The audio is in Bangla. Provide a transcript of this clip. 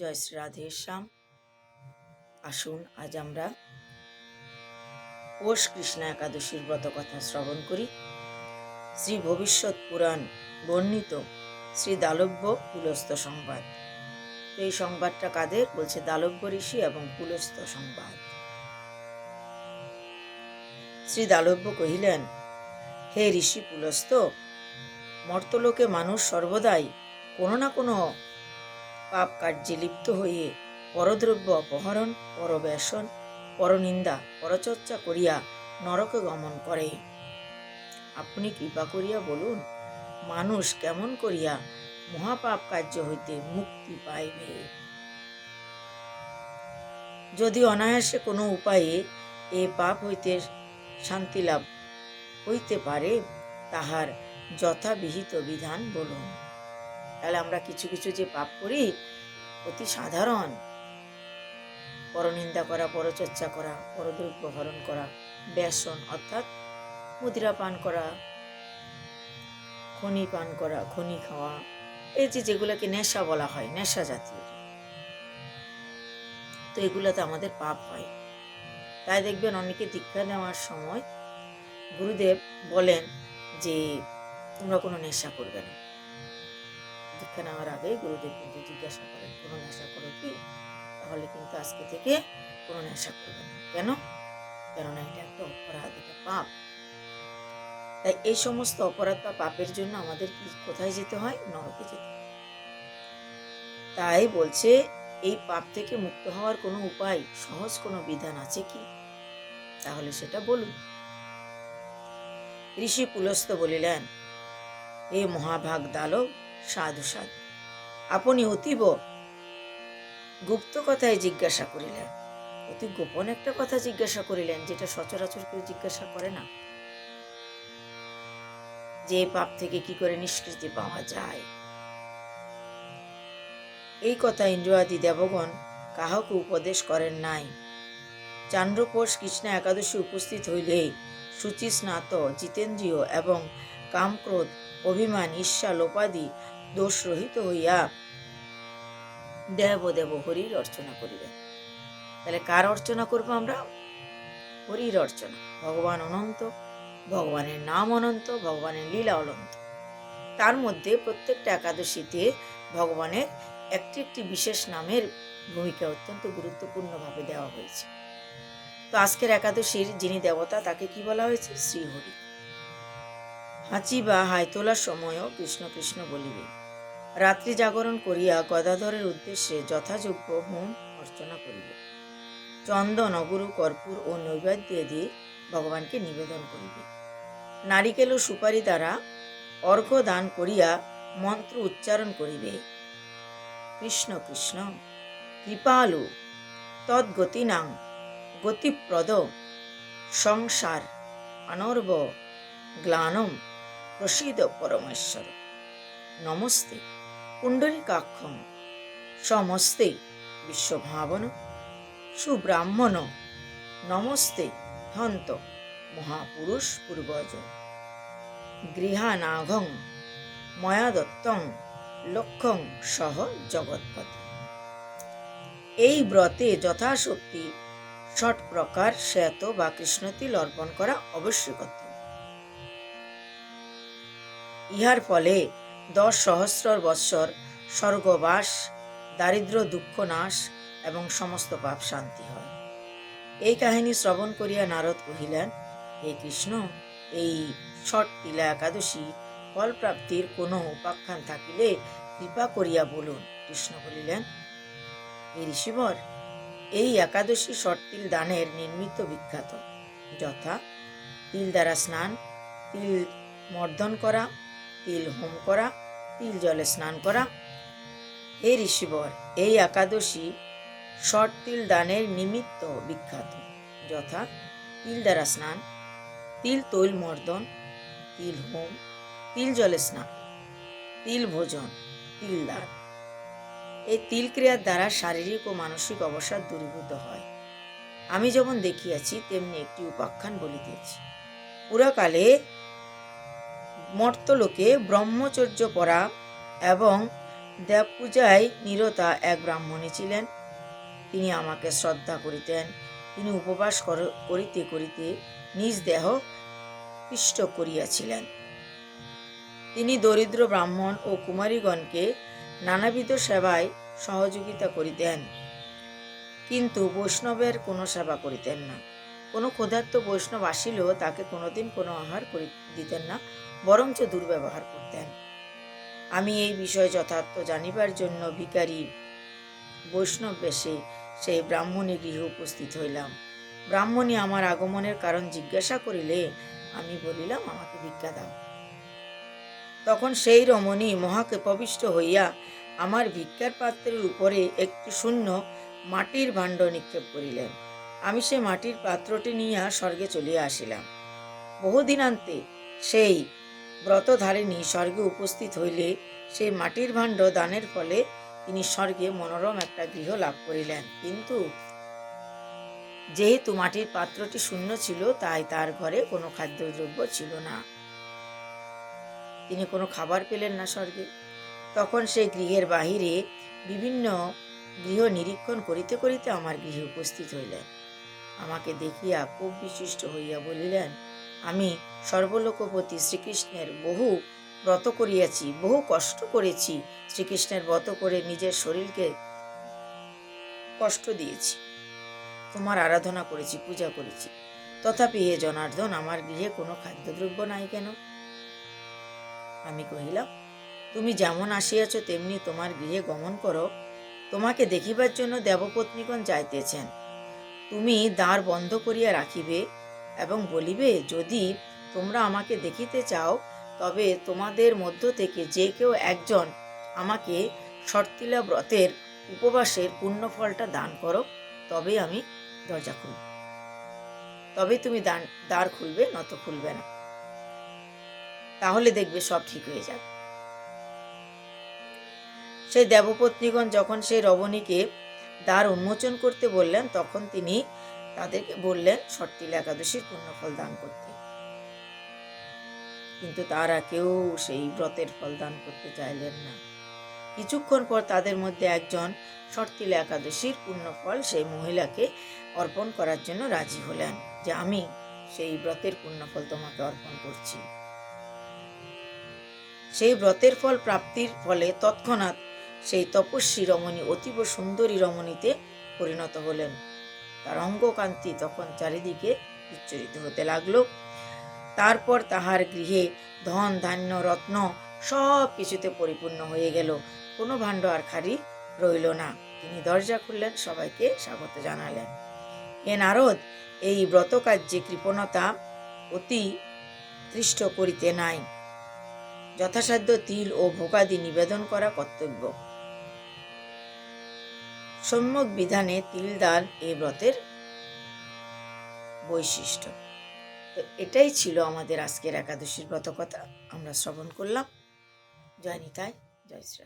জয় শ্রী রাধে শ্যাম। আসুন, আজ আমরা পৌষ কৃষ্ণ একাদশীর ব্রত কথা শ্রবণ করি। শ্রী ভবিষ্যৎ পুরাণ বর্ণিত শ্রী দালব্য কুলস্থ সংবাদ। তো এই সংবাদটা কাদের? বলছে দালব্য ঋষি এবং কুলস্থ সংবাদ। শ্রী দালব্য কহিলেন, হে ঋষি পুলস্ত মর্তলোকে মানুষ সর্বদাই কোনো না কোনো পাপ কার্যে লিপ্ত হয়ে পরদ্রব্য অপহরণ, পরবেশন, পরনিন্দা, পরচর্চা করিয়া নরকে গমন করে। আপনি কৃপা করিয়া বলুন, মানুষ কেমন করিয়া মহাপাপ কার্য হইতে মুক্তি পাইবে? যদি অনায়াসে কোনো উপায়ে এ পাপ হইতে শান্তি লাভ হইতে পারে, তাহার যথাবিহিত বিধান বলুন। তাহলে আমরা কিছু কিছু যে পাপ করি, অতি সাধারণ। পরনিন্দা করা, পরচর্চা করা, পরদ্রব্য হরণ করা ব্যসন অর্থাৎ মুদ্রা পান করা, খনি পান করা, খনি খাওয়া, এই যে যেগুলোকে নেশা বলা হয়, নেশা জাতীয়। তো এগুলোতে আমাদের পাপ হয়। তাই দেখবেন অনেকে দীক্ষা নেওয়ার সময় গুরুদেব বলেন যে তোমরা কোনো নেশা করবে না। দীক্ষা নেওয়ার আগে গুরুদেব কিন্তু জিজ্ঞাসা করেন, কোনো নেশা করো কি? তাহলে কিন্তু আজকে থেকে কোনো নেশা করবে না। কেন? কেননা এটা একটা অপরাধ, এটা পাপ। তাই এই সমস্ত অপরাধ বা পাপের জন্য আমাদের কি, কোথায় যেতে হয়? নরকে যেতে তাই বলছে, এই পাপ থেকে মুক্ত হওয়ার কোনো উপায়, সহজ কোনো বিধান আছে কি? তাহলে সেটা বলুন। ঋষি পুলস্ত বলিলেন, হে মহাভাগ দালব সাধু সাধু আপনি অতীব। গুপ্ত কথায় জিজ্ঞাসা করিলেন। অতি গোপন একটা কথা জিজ্ঞাসা করিলেন, যেটা সচরাচর কেউ জিজ্ঞাসা করে না। যে পাপ থেকে কি করে নিষ্কৃতি পাওয়া যায়? এই কথা ইন্দ্রাদি দেবগণ কাহকে উপদেশ করেন নাই। চান্দ্রপোষ কৃষ্ণা একাদশী উপস্থিত হইলে শুচি স্নাত জিতেন্দ্রীয় এবং কামক্রোধ, অভিমান, ঈর্ষা, লোপাদি দোষ রহিত হইয়া দেব দেব হরির অর্চনা করিবে। তাহলে কার অর্চনা করব আমরা? হরির অর্চনা। ভগবান অনন্ত, ভগবানের নাম অনন্ত, ভগবানের লীলা অনন্ত। তার মধ্যে প্রত্যেকটা একাদশীতে ভগবানের একটি একটি বিশেষ নামের ভূমিকা অত্যন্ত গুরুত্বপূর্ণভাবে দেওয়া হয়েছে। তো আজকের একাদশীর যিনি দেবতা, তাকে কি বলা হয়েছে? শ্রীহরি। হাঁচি বা হাই তোলার সময়ও কৃষ্ণ কৃষ্ণ বলিবে। রাত্রি জাগরণ করিয়া গদাধরের উদ্দেশ্যে যথাযোগ্য হোম অর্চনা করিবে। চন্দন, অগুরু, কর্পূর ও নৈবেদ্য দিয়ে ভগবানকে নিবেদন করিবে। নারিকেল ও সুপারি দ্বারা অর্ঘ্য দান করিয়া মন্ত্র উচ্চারণ করিবে। কৃষ্ণ কৃষ্ণ, কৃপালু, তদ্গতিনাং গতিপ্রদ সংসার, অনর্ব, গ্লানম প্রসিদ পরমেশ্বর। নমস্তে, পুণ্ডরিকাক্ষম। সমস্তে, বিশ্বভাবন। সুব্রাহ্মণ। নমস্তে হন্ত মহাপুরুষ পূর্বজ। গৃহানাঘং ময়া দত্তং লক্ষং সহ জগৎপতি এই ব্রতে যথাশক্তি ষট প্রকার শ্বেত বা কৃষ্ণতিল অর্পণ করা অবশ্যই কর্তব্য। ইহার ফলে দশ সহস্র বৎসর স্বর্গবাস দারিদ্র দুঃখ নাশ এবং সমস্ত পাপ শান্তি হয়। এই কাহিনী শ্রবণ করিয়া নারদ কহিলেন, হে কৃষ্ণ, এই ষট তিলা একাদশী ফলপ্রাপ্তির কোনো উপাখ্যান থাকিলে কৃপা করিয়া বলুন। কৃষ্ণ বলিলেন, হে ঋষিবর, এই একাদশী তিল দানের নির্মিত বিখ্যাত। যথা, তিল দ্বারা স্নান, তিল মর্দন করা তিল হোম করা, তিল জলে স্নান করা। হে ঋষিবর, এই একাদশী শট তিল দানের নিমিত্ত বিখ্যাত, যথা তিল দ্বারা স্নান, তিল তৈল মর্দন, তিল হোম, তিল জলে স্নান, তিল ভোজন, তিল দান। এই তিল ক্রিয়ার দ্বারা শারীরিক ও মানসিক অবসাদ দূরীভূত হয়। আমি যেমন দেখিয়াছি, তেমনি একটি উপাখ্যান বলিতেছি। পুরাকালে মর্তলোকে ব্রহ্মচর্য পরা এবং দেব পূজায় নিরতা এক ব্রাহ্মণী ছিলেন। তিনি আমাকে শ্রদ্ধা করিতেন। তিনি উপবাস কর- করিতে করিতে নিজ দেহ পিষ্ট করিয়াছিলেন। তিনি দরিদ্র ব্রাহ্মণ ও কুমারীগণকে নানাবিধ সেবায় সহযোগিতা করিতেন, কিন্তু বৈষ্ণবের কোনো সেবা করিতেন না। কোনো ক্ষুধার্ত বৈষ্ণব আসিলেও তাকে কোনোদিন কোনো আহার করি দিতেন না, বরঞ্চ দুর্ব্যবহার করতেন। আমি এই বিষয় যথার্থ জানিবার জন্য ভিকারী বৈষ্ণব বেশে সেই ব্রাহ্মণী গৃহে উপস্থিত হইলাম। ব্রাহ্মণী আমার আগমনের কারণ জিজ্ঞাসা করিলে আমি বলিলাম, আমাকে ভিক্ষা দাও। তখন সেই রমণী মহাকে প্রবিষ্ট হইয়া আমার ভিক্ষার পাত্রের উপরে একটি শূন্য মাটির ভাণ্ড নিক্ষেপ করিলেন। আমি সে মাটির পাত্রটি নিয়ে স্বর্গে চলিয়া আসিলাম। বহুদিনান্তে সেই ব্রতধারিণী স্বর্গে উপস্থিত হইলে সেই মাটির ভাণ্ড দানের ফলে তিনি স্বর্গে মনোরম একটা গৃহ লাভ করিলেন। কিন্তু যেহেতু মাটির পাত্রটি শূন্য ছিল, তাই তার ঘরে কোনো খাদ্যদ্রব্য ছিল না। তিনি কোনো খাবার পেলেন না স্বর্গে। তখন সেই গৃহের বাহিরে বিভিন্ন গৃহ নিরীক্ষণ করিতে করিতে আমার গৃহে উপস্থিত হইলেন। আমাকে দেখিয়া খুব বিশিষ্ট হইয়া বলিলেন, আমি সর্বলোকপতি শ্রীকৃষ্ণের বহু ব্রত করিয়াছি, বহু কষ্ট করেছি। শ্রীকৃষ্ণের ব্রত করে নিজের শরীরকে কষ্ট দিয়েছি। তোমার আরাধনা করেছি, পূজা করেছি। তথাপি হে জনার্দন, আমার গৃহে কোনো খাদ্যদ্রব্য নাই কেন? আমি কহিলাম, তুমি যেমন আসিয়াছ, তেমনি তোমার গৃহে গমন করো। তোমাকে দেখিবার জন্য দেবপত্নীগণ যাইতেছেন। তুমি দ্বার বন্ধ করিয়া রাখিবে এবং বলিবে, যদি তোমরা আমাকে দেখিতে চাও, তবে তোমাদের মধ্য থেকে যে কেউ একজন আমাকে শর্তিলা ব্রতের উপবাসের পুণ্যফলটা দান করো, তবে আমি দরজা খুলব। তবে তুমি দান, দ্বার খুলবে, নত খুলবে না। তাহলে দেখবে সব ঠিক হয়ে যাবে। সেই দেবপত্নীগণ যখন সেই রবণীকে দ্বার উন্মোচন করতে বললেন, তখন তিনি তাদেরকে বললেন ষট্টিল একাদশীর পুণ্যফল দান করতে। কিন্তু তারা কেউ সেই ব্রতের ফল দান করতে চাইলেন না। কিছুক্ষণ পর তাদের মধ্যে একজন ষট্টিল একাদশীর পুণ্যফল সেই মহিলাকে অর্পণ করার জন্য রাজি হলেন, যে আমি সেই ব্রতের পুণ্যফল তোমাকে অর্পণ করছি। সেই ব্রতের ফল প্রাপ্তির ফলে তৎক্ষণাৎ সেই তপস্বী রমণী, অতীব সুন্দরী রমণীতে পরিণত হলেন। তার অঙ্গকান্তি তখন চারিদিকে বিচ্ছরিত হতে লাগল। তারপর তাহার গৃহে ধন, ধান্য, রত্ন সব কিছুতে পরিপূর্ণ হয়ে গেল। কোনো ভাণ্ড আর খালি রইল না। তিনি দরজা খুললেন, সবাইকে স্বাগত জানালেন। এ নারদ, এই ব্রতকার্যে কৃপণতা অতি তৃষ্ট করিতে নাই। যথাসাধ্য তিল ও ভোগাদি নিবেদন করা কর্তব্য। সম্যক বিধানে তিল দান এই ব্রতের বৈশিষ্ট্য। তো এটাই ছিল আমাদের আজকের একাদশীর ব্রত কথা আমরা শ্রবণ করলাম। জয় নিতাই, জয় শ্রী।